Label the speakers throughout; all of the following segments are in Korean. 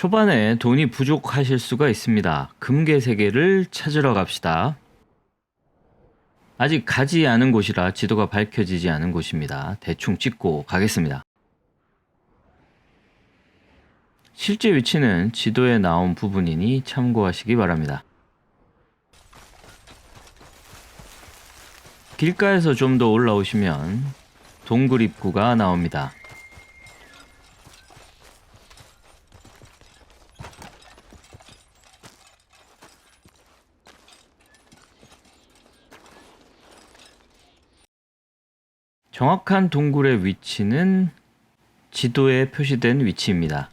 Speaker 1: 초반에 돈이 부족하실 수가 있습니다. 금괴 세개를 찾으러 갑시다. 아직 가지 않은 곳이라 지도가 밝혀지지 않은 곳입니다. 대충 찍고 가겠습니다. 실제 위치는 지도에 나온 부분이니 참고하시기 바랍니다. 길가에서 좀 더 올라오시면 동굴 입구가 나옵니다. 정확한 동굴의 위치는 지도에 표시된 위치입니다.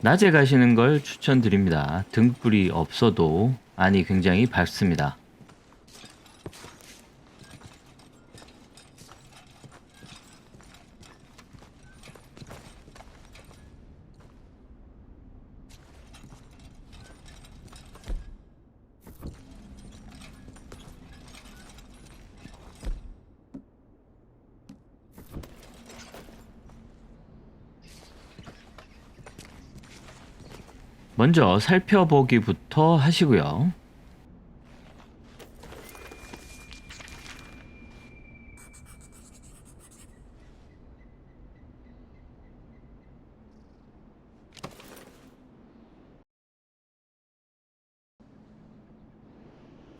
Speaker 1: 낮에 가시는 걸 추천드립니다. 등불이 없어도 안이 굉장히 밝습니다. 먼저 살펴보기부터 하시고요.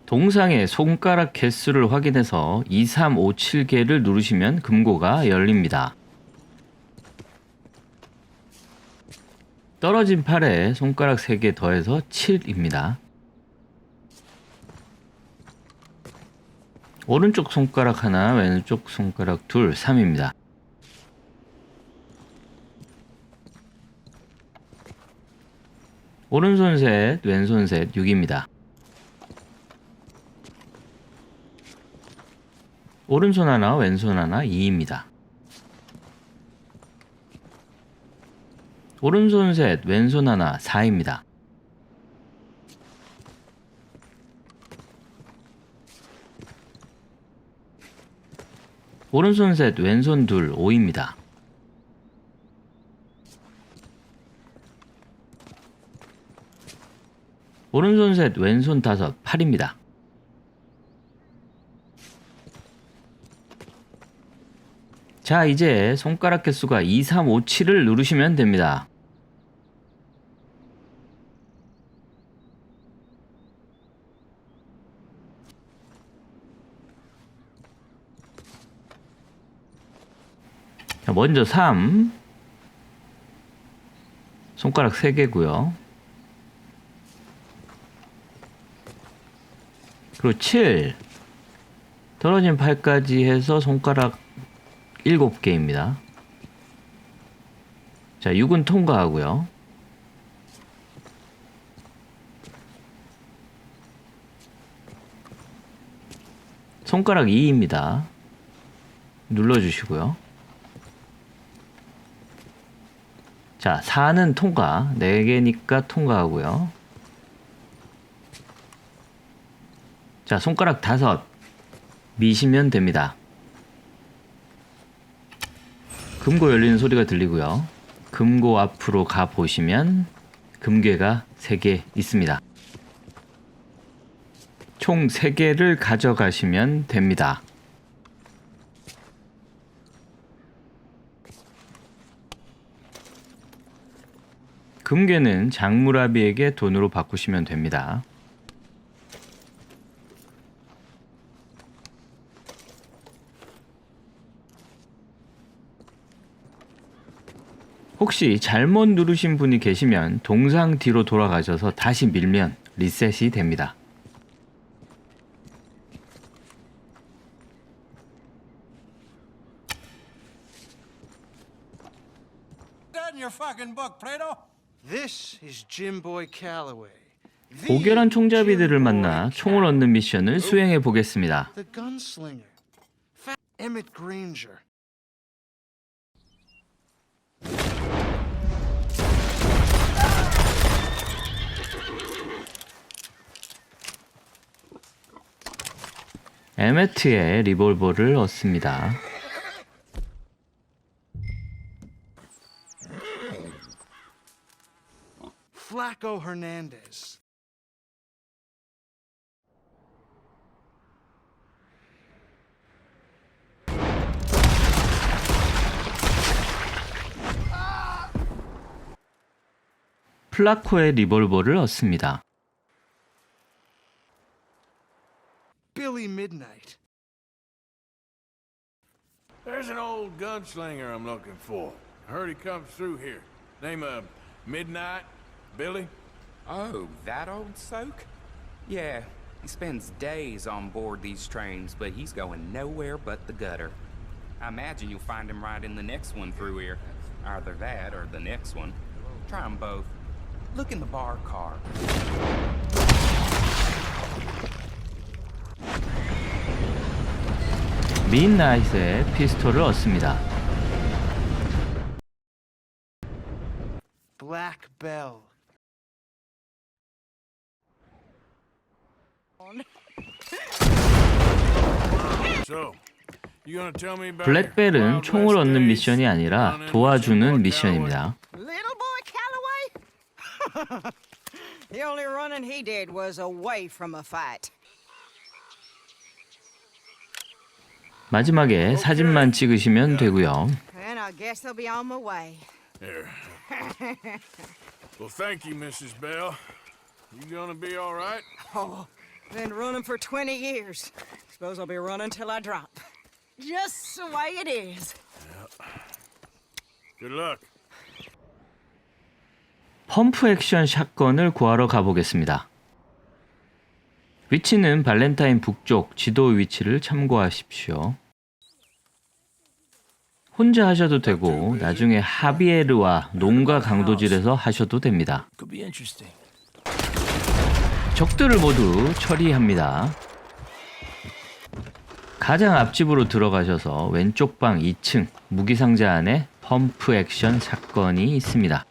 Speaker 1: 동상의 손가락 개수를 확인해서 2, 3, 5, 7개를 누르시면 금고가 열립니다. 떨어진 팔에 손가락 3개 더해서 7입니다. 오른쪽 손가락 하나, 왼쪽 손가락 둘, 3입니다. 오른손 셋, 왼손 셋, 6입니다. 오른손 하나, 왼손 하나, 2입니다. 오른손 셋, 왼손 하나, 4입니다. 오른손 셋, 왼손 둘, 5입니다. 오른손 셋, 왼손 다섯, 8입니다. 자, 이제 손가락 개수가 2, 3, 5, 7을 누르시면 됩니다. 자, 먼저 3. 손가락 3개고요. 그리고 7. 떨어진 팔까지 해서 손가락 7개입니다. 자, 6은 통과하고요. 손가락 2입니다. 눌러주시고요. 자, 4는 통과. 4개니까 통과하고요. 자, 손가락 5 미시면 됩니다. 금고 열리는 소리가 들리고요. 금고 앞으로 가 보시면 금괴가 3개 있습니다. 총 3개를 가져가시면 됩니다. 금괴는 장무라비에게 돈으로 바꾸시면 됩니다. 혹시 잘못 누르신 분이 계시면 동상 뒤로 돌아가셔서 다시 밀면 리셋이 됩니다.
Speaker 2: This is Jim Boy Calloway. The
Speaker 1: 고결한 총잡이들을 만나 총을 얻는 미션을 수행해 보겠습니다.
Speaker 2: The gunslinger. Fat Emmett Granger.
Speaker 1: 에메트의 리볼버를 얻습니다.
Speaker 2: Flaco Hernandez.
Speaker 1: 플라코의 리볼버를 얻습니다.
Speaker 2: Billy Midnight.
Speaker 3: There's an old gunslinger I'm looking for. Heard he comes through here. Name of Midnight? Billy?
Speaker 4: Oh, that old soak? Yeah, he spends days on board these trains, but he's going nowhere but the gutter. I imagine you'll find him right in the next one through here. Either that or the next one. Try 'em both. Look in the bar car.
Speaker 1: 민나잇의 피스톨을 얻습니다.
Speaker 2: Black Bell.
Speaker 3: So, you gonna tell me about
Speaker 1: 블랙벨은 총을 얻는 미션이 아니라 도와주는 미션입니다.
Speaker 5: Little boy Calloway? the only running he did was away from a fight.
Speaker 1: 마지막에 사진만 찍으시면 되고요.
Speaker 5: And I guess they'll be on my way.
Speaker 3: Here. well, thank you, Mrs. Bell. You gonna be all right?
Speaker 5: Oh, been running for 20 years. Suppose I'll be running till I drop. Just the way it is.
Speaker 3: Good luck.
Speaker 1: 펌프 액션 샷건을 구하러 가보겠습니다. 위치는 발렌타인 북쪽 지도 위치를 참고하십시오. 혼자 하셔도 되고 나중에 하비에르와 농가 강도질에서 하셔도 됩니다. 적들을 모두 처리합니다. 가장 앞집으로 들어가셔서 왼쪽 방 2층 무기 상자 안에 펌프 액션 사건이 있습니다.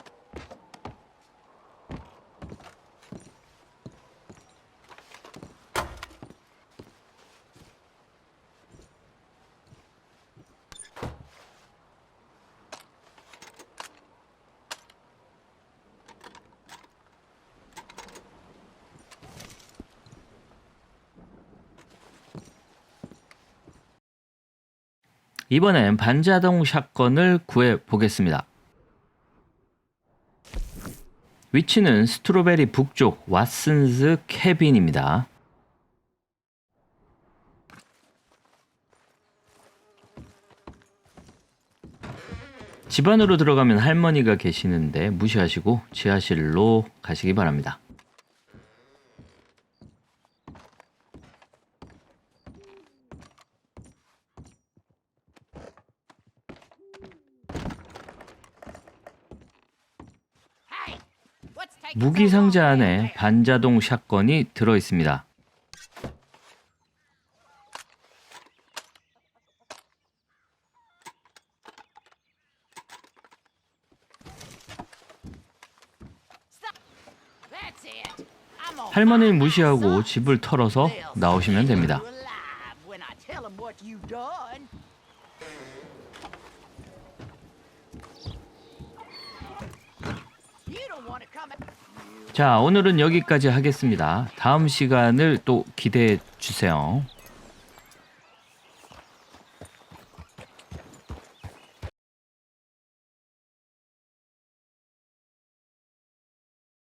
Speaker 1: 이번엔 반자동 샷건을 구해 보겠습니다. 위치는 스트로베리 북쪽 왓슨스 캐빈입니다. 집 안으로 들어가면 할머니가 계시는데 무시하시고 지하실로 가시기 바랍니다. 무기 상자 안에 반자동 샷건이 들어 있습니다. 할머니를 무시하고. 집을 털어서 나오시면 됩니다. 자, 오늘은 여기까지 하겠습니다. 다음 시간을 또 기대해 주세요.